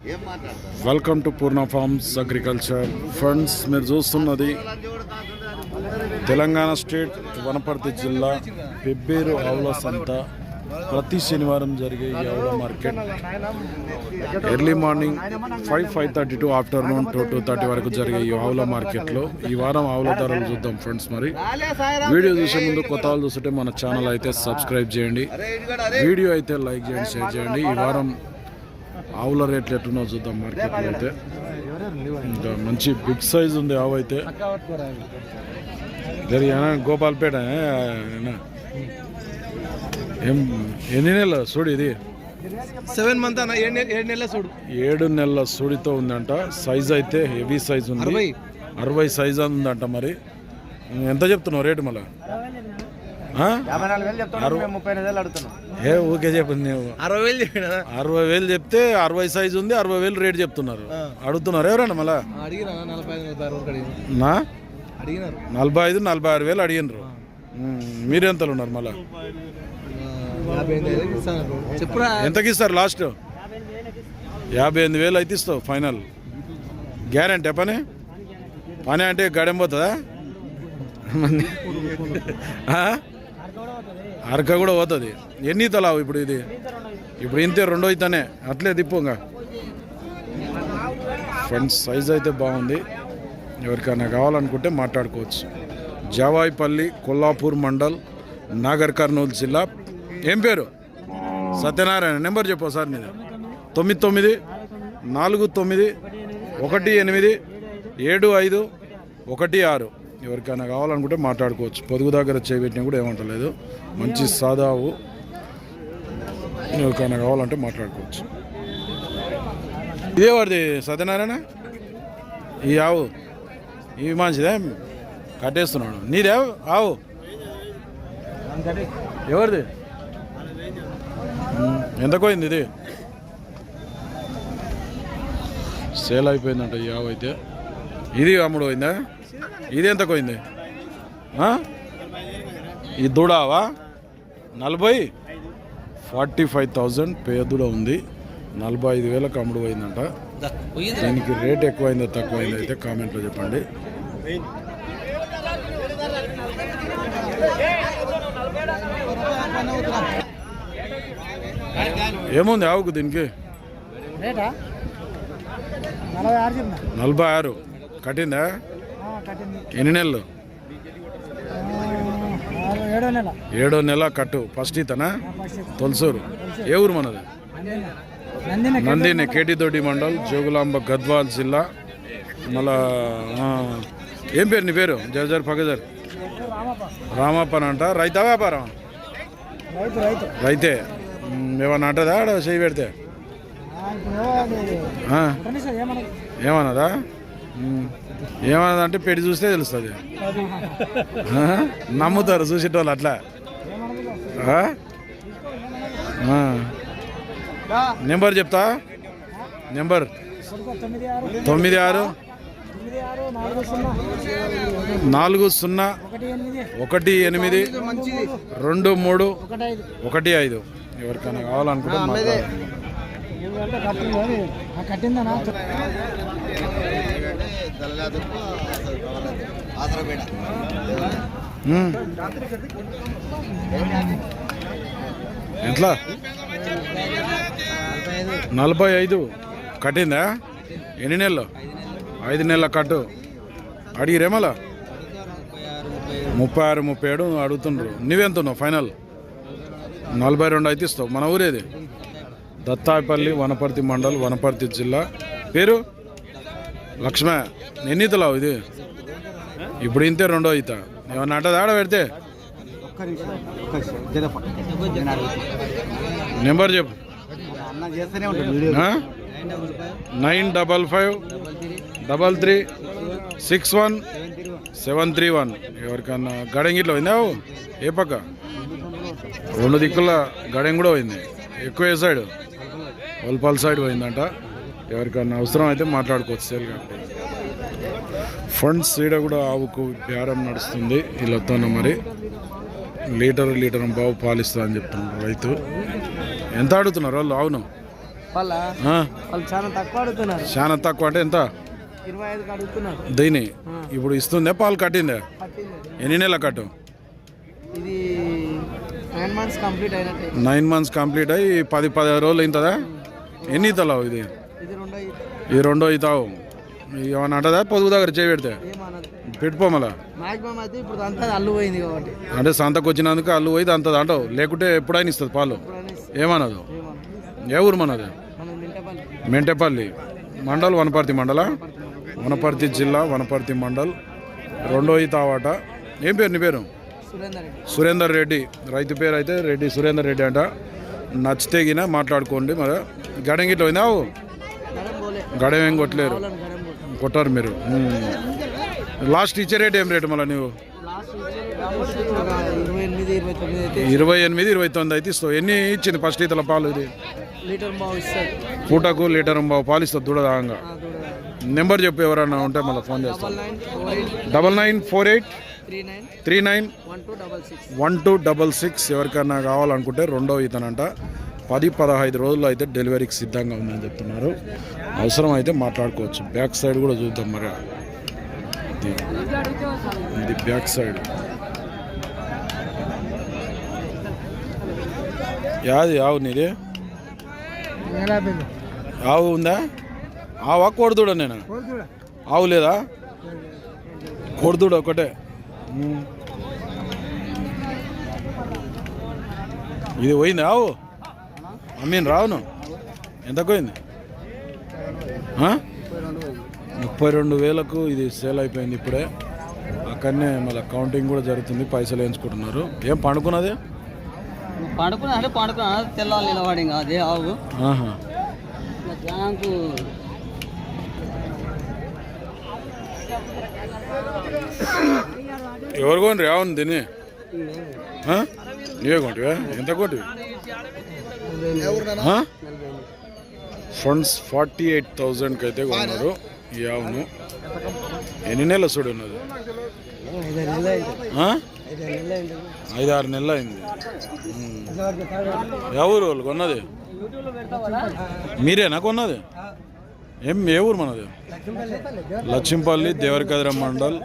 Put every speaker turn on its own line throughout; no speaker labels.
Welcome to Purna farms agriculture friends మీరు చూస్తున్నది Telangana state Wanaparthy జిల్లా పెబ్బేరు ఆవుల సంత. ప్రతి శనివారం జరిగే ఈ ఆవుల market. Early morning five five thirty to afternoon two two thirty వరకు జరిగే ఈ ఆవుల మార్కెట్లో. ఈ వారం ఆవుల ధరలు చూద్దాం ఫ్రెండ్స్ మరి. వీడియో చూసే ముందు కొత్త వాళ్ళు చూస్తుంటే మన ఛానల్ అయితే సబ్స్క్రైబ్ చేయండి. వీడియో అయితే లైక్ చేయండి షేర్ చేయండి. ఈ వారం ఆవుల రేట్లు ఎట్టున్నా చూద్దాం మార్కెట్లో అయితే. ఇంకా మంచి బిగ్ సైజ్ ఉంది ఆవు అయితే. జరిగిన గోపాల్పేట? ఏం ఎన్ని నెలల చూడు ఇది?
సెవెన్ మంత్ అన్న ఏడు నె- ఏడు నెలల చూడు
ఏడు నెలల సుడితో ఉందంట. సైజ్ అయితే హెవీ సైజ్ ఉంది.
అరవై.
అరవై సైజ్ ఉందంట మరి. ఎంత చెప్తున్నావు రేటు మళ్ళా? ఏ ఊకే చెప్పండి నువ్వు
అరవై వేలు చెప్పిన
అరవై వేలు చెప్తే అరవై సైజ్ ఉంది అరవై వేలు రేట్ చెప్తున్నారు. అడుగుతున్నారు ఎవరన్నా మళ్ళా?
అడిగినా నలభై ఐదు నలభై ఆరు వరకు అడిగిన.
నా?
అడిగినారు.
నలభై ఐదు నలభై ఆరు వేలు అడిగినారు. మీరు ఎంతలు ఉన్నారు మళ్ళా? ఎంతకి ఇస్తారు లాస్ట్? యాభై ఎనిమిది వేలు అయితే ఇస్తావు ఫైనల్. గ్యారంటీ పని? పని అంటే గడెం పోతుందా ఆ? అరక కూడా పోతుంది. ఎన్ని తలావు ఇప్పుడు ఇది? ఇప్పుడు ఇంతే రెండో అయితేనే. అట్లే ఇంకా ఫ్రెండ్స్ సైజ్ అయితే బాగుంది. ఎవరికైనా కావాలనుకుంటే మాట్లాడుకోవచ్చు. జావాయిపల్లి కొల్లాపూర్ మండల్ నాగర్ కర్నూలు జిల్లా. ఏం పేరు? సత్యనారాయణ. నెంబర్ చెప్పు సార్ నేను తొమ్మిది తొమ్మిది నాలుగు తొమ్మిది ఒకటి ఎనిమిది ఏడు ఐదు ఒకటి ఆరు. ఎవరికైనా కావాలనుకుంటే మాట్లాడుకోవచ్చు. పొదుగు దగ్గర చేయబెట్టినా కూడా ఏమంటలేదు. మంచి సాదావు ఎవరికైనా కావాలంటే మాట్లాడుకోవచ్చు. ఇదే వాడిది సత్యనారాయణ? ఈ ఆవు. ఇవి మంచిదే. కట్టేస్తున్నాడు. నీదే? ఆవు. ఎవరిది? ఎంతకోయింది పోయింది ఇది? సేల్ అయిపోయిందంట ఈ ఆవు అయితే. ఇది అమ్ముడు పోయిందా? ఇది ఎంత పోయింది? ఈ దూడావా? నలభై? ఫార్టీ ఫైవ్ థౌజండ్ పేదూడ ఉంది. నలభై ఐదు వేలకు అమ్ముడు పోయిందంట. దీనికి రేట్ ఎక్కువైందో తక్కువైందో అయితే కామెంట్లో చెప్పండి. ఏముంది ఆవుకు దీనికి?
నలభై ఆరు.
కట్టిందా? ఎన్ని నెలలు?
ఏడో నెల.
కట్టు. ఫస్ట్ ఇతనా తొలసూరు. ఏ ఊరు మనది?
నందిన
కేటితోటి మండల్ జోగులాంబ గద్వాల్ జిల్లా. మళ్ళా ఏం పేరు నీ పేరు? జర్జర్ పగజర్ రామప్పన్ అంట. రైతా వ్యాపారం?
రైతు
ఏమన్నా అంటదా? ఆడ చేయి పెడితే.
ఆ,
ఏమన్నదా ఏమన్నదంటే పెట్టి చూస్తే తెలుస్తుంది? నమ్ముతారు చూసేటోళ్ళు అట్లా. నెంబర్ చెప్తా? నెంబర్?
తొమ్మిది ఆరు. నాలుగు సున్నా ఒకటి ఎనిమిది
రెండు మూడు
ఒకటి ఐదు.
ఎవరికైనా కావాలనుకుంటే.
ఎందుకంటే
ఆసరపేట.
ఎట్లా? నలభై ఐదు. కట్టిందా? ఎన్ని నెలలు? ఐదు నెలల కట్టు. అడిగిరేమలా ముప్పై ఆరు ముప్పై ఏడు అడుగుతుండ్రు. నువ్వెంతున్నావు? ఫైనల్? నలభై రెండు అయితే ఇస్తావు. మన ఊరేది? దత్తాపల్లి వనపర్తి మండల్ వనపర్తి జిల్లా. పేరు? లక్ష్మ ఎన్ని ఇతలావు ఇది? ఇప్పుడు ఇంతే రెండో ఈత. ఏమన్నా అంటది ఆడ పెడితే? నెంబర్ చెప్పు? Nine double five double three six one seven three one. ఎవరికన్నా గడంగిట్లో పోయిందావు ఏ పక్క? రెండు దిక్కుల గడం కూడా పోయింది. ఎక్కువ ఏ సైడ్? వల్పాల్ సైడ్ పోయిందంట. ఎవరికన్నా అవసరం అయితే మాట్లాడుకోవచ్చు సేల్ కాబట్టి ఫండ్స్ ఈడ కూడా ఆవుకు బేరం నడుస్తుంది వీళ్ళతో మరి. లీటర్ లీటర్ బావు పాలిస్తా అని చెప్తున్నారు రైతు. ఎంత అడుగుతున్నారు వాళ్ళు అవును
చాలా తక్కువ అడుగుతున్నారు
చాలా తక్కువ అంటే ఎంత? దీని? ఇప్పుడు ఇస్తుందే పాలు కట్టిందే? ఎన్ని నెలల కట్టు?
నైన్ మంత్స్ కంప్లీట్ అయినట్టే.
నైన్ మంత్స్ కంప్లీట్ అయ్యి పది పదిహేను రోజులు అవుతుందా ఎన్ని ఇతలావు ఇది?
ఇది రెండో ఇది.
ఈ రెండో ఇతావు ఏమన్నా అంటదా? పొదుగు దగ్గర చేయి పెడితే.
ఏమన్నది?
పెట్టుకోమలా
మాక్సిమం అయితే ఇప్పుడు అంతా అల్లు పోయింది కాబట్టి.
అంటే సంతకు వచ్చినందుకు అల్లు పోయి అంతది అంటావు. లేకుంటే ఎప్పుడైనా ఇస్తుంది పాలు. ఏమన్నదు? ఏ ఊరు మనది?
మనం మింటపల్లి.
మండల్ వనపర్తి మండల? వనపర్తి. జిల్లా వనపర్తి మండల్. రెండో ఇతావాట ఏం పేరు నీ పేరు?
సురేందర్ రెడ్డి.
సురేందర్ రెడ్డి. రైతు పేరు అయితే రెడ్డి సురేందర్ రెడ్డి అంట. నచ్చితే గిన మాట్లాడుకోండి. మరి గడం గిట్ల పోయిందా? ఆవు?
గడం
ఏం కొట్టలేరు. కొట్టారు. మీరు. లాస్ట్ ఇచ్చే రేట్ ఏం రేటు మళ్ళీ నువ్వు
ఇరవై ఎనిమిది ఇరవై తొమ్మిది అయితే
ఇస్తావు. ఎన్ని ఇచ్చింది ఫస్ట్ ఇతల పాలు ఇది? పూటకు లీటర్ బావు పాలు ఇస్తుంది దూడదాంగా. నెంబర్ చెప్పు ఎవరన్నా ఉంటే మళ్ళీ ఫోన్ చేస్తాను
double nine four eight three nine
three nine
one two double six
one two double six ఎవరికన్నా కావాలనుకుంటే రెండో ఇతనంట పది పదహైదు రోజుల్లో అయితే డెలివరీకి సిద్ధంగా ఉందని చెప్తున్నారు. అవసరం అయితే మాట్లాడుకోవచ్చు. బ్యాక్ సైడ్ కూడా చూద్దాం మరి ఇది బ్యాక్ సైడ్. యాది ఆవు నీది? ఆవు ఉందా? ఆవా కొడుతుడా నేను? ఆవు లేదా? కొడుతుడు ఒకటే. ఇది పోయింది ఆవు? అమ్మీన్ రావును ఎంత పోయింది? ముప్పై రెండు వేలకు ఇది సేల్ అయిపోయింది ఇప్పుడే. అక్కడనే మళ్ళీ కౌంటింగ్ కూడా జరుగుతుంది పైసలు వేయించుకుంటున్నారు. ఏం పండుకున్నది?
పండుకున్నా అంటే పండుకున్నా తెల్లాలి నిలబడి అదే ఆవు. జనానికి
ఎవరు కొండ్రి అవును దీన్ని ఆ? నీవే కొంటివా? ఎంత కొంటివి ఫండ్స్ ఫార్టీ ఎయిట్ థౌజండ్కి అయితే కొన్నారు. ఈ ఆవును. ఎన్ని నెలల చూడు ఉన్నది?
ఐదు నెలలు అయింది.
ఎవరు వాళ్ళు కొన్నది? మీరేనా కొన్నది? ఏం ఏ ఊరు మనది? లక్ష్మీపల్లి దేవరకద్ర మండల్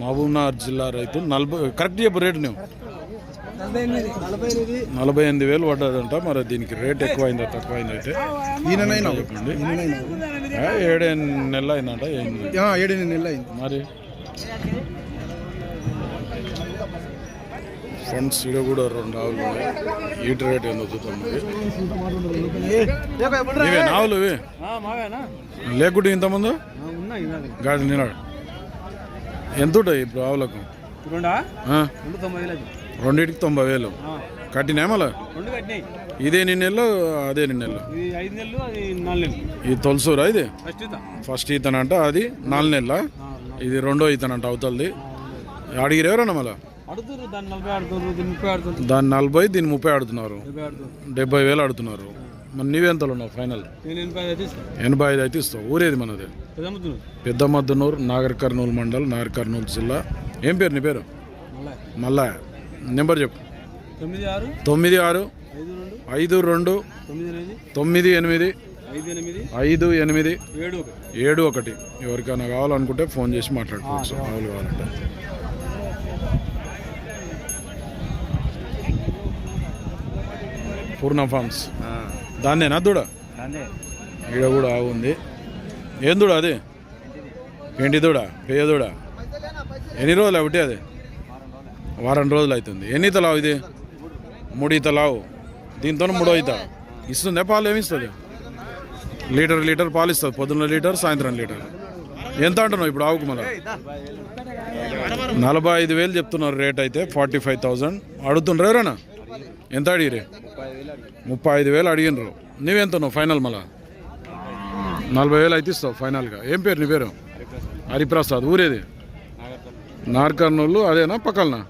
మహబూబ్నగర్ జిల్లా రైతు నలభై కరెక్ట్ చెప్పు రేటు నువ్వు.
నలభై ఎనిమిది.
వేలు పడ్డదంట. మరి దీనికి రేట్ ఎక్కువ అయిందా తక్కువ అయిందా అయితే ఈయనైనా చెప్పండి ఏ, ఏడెనిమిది నెలలు అయిందంట ఏంది?
ఏడెనిమిది నెలలు అయింది
మరి? ఫ్రెండ్స్ ఇక్కడ కూడా రెండు ఆవులు ఉన్నాయి. ఈట రేట్ ఏందో చూద్దాం మరి. ఇవే ఆవులు ఇవి? లేకుంటే ఇంతకుముందు?
ఉన్నాయి
గాడి నినాడు ఎంత ఉంటాయి ఇప్పుడు ఆవులకు? రెండింటికి తొంభై వేలు. కట్టినా మళ్ళా?
రెండు కట్టినాయి.
ఇదే నిన్న అదే నిన్న
ఇది
తొలసూరా ఇది?
ఫస్ట్
ఈతనంట అది నాలుగు నెలల? ఇది రెండో ఈతనంట అవతలది. అడిగిరు ఎవరన్నా మళ్ళా?
దాన్ని నలభై దీన్ని ముప్పై ఆడుతున్నారు. డెబ్బై
వేలు ఆడుతున్నారు. మరి నీవెంతలు ఉన్నావు ఫైనల్?
ఎనభై ఐదు అయితే
ఇస్తావు. ఊరేది మనది?
పెద్ద అమ్ముతున్నారు
పెద్ద మద్దనూరు నాగర్ కర్నూలు మండల్ నాగర్ కర్నూలు జిల్లా. ఏం పేరు నీ పేరు?
మళ్ళా
నెంబర్ చెప్పు.
తొమ్మిది ఆరు
తొమ్మిది ఆరు
ఐదు రెండు తొమ్మిది ఎనిమిది ఐదు ఎనిమిది ఏడు ఒకటి.
ఏడు ఒకటి. ఎవరికైనా కావాలనుకుంటే ఫోన్ చేసి మాట్లాడుకోవచ్చు. ఆవులు కావాలంటే. పూర్ణ ఫార్మ్స్. దాన్నేనా దూడ? ఈడ కూడా ఆవు ఉంది ఏం దూడ అది? ఏంటి దూడ? పేయ దూడ? ఎన్ని రోజులు ఒకటి అది? వారం రోజులు అవుతుంది. ఎన్ని తలావు ఇది? మూడు తలావు. దీంతో మూడో ఈత ఇస్తుందా? పాలు ఏమి ఇస్తుంది? లీటర్ లీటర్ పాలు ఇస్తుంది. పొద్దున్న లీటర్ సాయంత్రం లీటర్. ఎంత అంటున్నావు ఇప్పుడు ఆవుకు మన నలభై ఐదు వేలు చెప్తున్నారు రేట్ అయితే ఫార్టీ ఫైవ్ థౌజండ్ అడుగుతుండ్రు ఎవరన్నా ఎంత అడిగిరే ముప్పై ఐదు వేలు అడిగినరు నువ్వెంత ఫైనల్ మళ్ళా? నలభై వేలు అయితే ఇస్తావు ఫైనల్గా. ఏం పేరు నీ పేరు? హరిప్రసాద్. ఊరేది? నార్కర్నూలు అదేనా? పక్కలనా?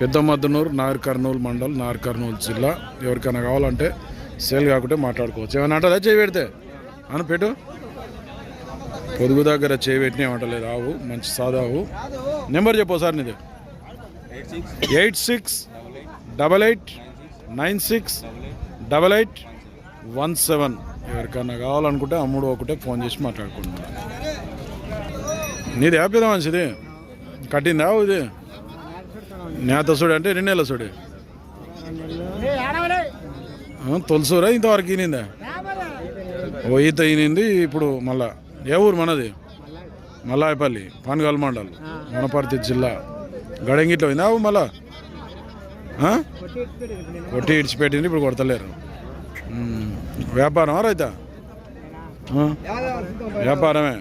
పెద్ద మద్దనూరు కర్నూలు మండల్ నాగర్ కర్నూలు జిల్లా. ఎవరికైనా కావాలంటే సేల్ కాకుంటే మాట్లాడుకోవచ్చు. ఏమైనా అంటారా? చేయి పెడితే. అని పెట్టు. పొదుగు దగ్గర చేయి పెట్టినామంటలేదు ఆవు మంచి సాదావు నెంబర్ చెప్పు సార్ నీది. Eight six double eight nine six double eight one seven. ఎవరికన్నా కావాలనుకుంటే అమ్ముడు ఒకటే ఫోన్ చేసి మాట్లాడుకుంటున్నాను నీది హ్యాపీదా మంచిది కట్టిందా ఇది నేత సుడి అంటే ఎన్ని నెలల సుడి. ఆ, తొలసూరా ఇంతవరకు ఈనిందా? ఓ ఈత ఈనింది ఇప్పుడు మళ్ళా. ఏ ఊరు మనది? మల్లాయపల్లి పాన్గాల్ మండల్ వనపర్తి జిల్లా. గడంగిట్లో పోయిందా అవు మళ్ళా? కొట్టి ఇడిచిపెట్టింది ఇప్పుడు కొడతలేరు. వ్యాపారమా రైతా? వ్యాపారమే.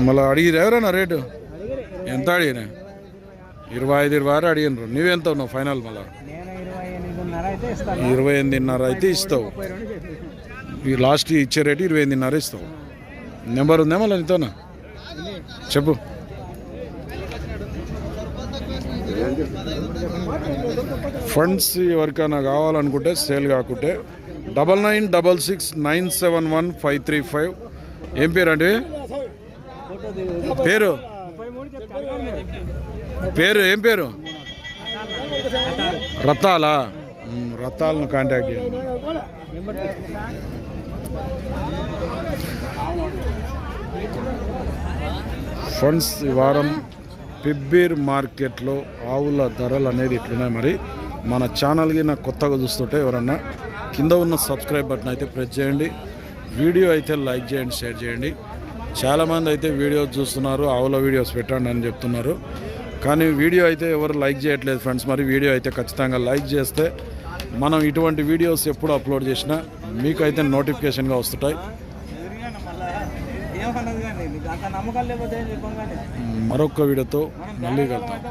మళ్ళీ అడిగిరు ఎవరన్నా రేటు? ఎంత అడిగినా ఇరవై ఐదు ఇరవై ఆరు అడిగినారు. నువ్వెంత ఉన్నావు ఫైనల్ మళ్ళా?
ఇరవై ఎనిమిదిన్నర అయితే
ఇస్తావు. ఈ లాస్ట్ ఇచ్చే రేటు ఇరవై ఎనిమిదిన్నర ఇస్తావు. నెంబర్ ఉందా మళ్ళీ నీతోనా? చెప్పు. ఫండ్స్ ఎవరికైనా కావాలనుకుంటే సేల్ కాకుంటే double nine double six nine seven one five three five. ఏం పేరు అండి? పేరు? పేరు ఏం పేరు? రత్తాలా రతాలను రత్తాలను కాంటాక్ట్ చేయండి. ఫండ్స్ ఈ వారం పిబ్బీర్ మార్కెట్లో ఆవుల ధరలు అనేది ఇట్లున్నాయి. మరి మన ఛానల్కి నాకు కొత్తగా చూస్తుంటే ఎవరన్నా కింద ఉన్న సబ్స్క్రైబ్ బటన్ అయితే ప్రెస్ చేయండి. వీడియో అయితే లైక్ చేయండి షేర్ చేయండి. చాలామంది అయితే వీడియోస్ చూస్తున్నారు ఆవుల వీడియోస్ పెట్టండి అని చెప్తున్నారు. కానీ వీడియో అయితే ఎవరు లైక్ చేయట్లేదు ఫ్రెండ్స్. మరి వీడియో అయితే ఖచ్చితంగా లైక్ చేస్తే మనం ఇటువంటి వీడియోస్ ఎప్పుడు అప్లోడ్ చేసినా మీకైతే నోటిఫికేషన్గా వస్తుంటాయి. మరొక వీడియోతో మళ్ళీ కలుద్దాం.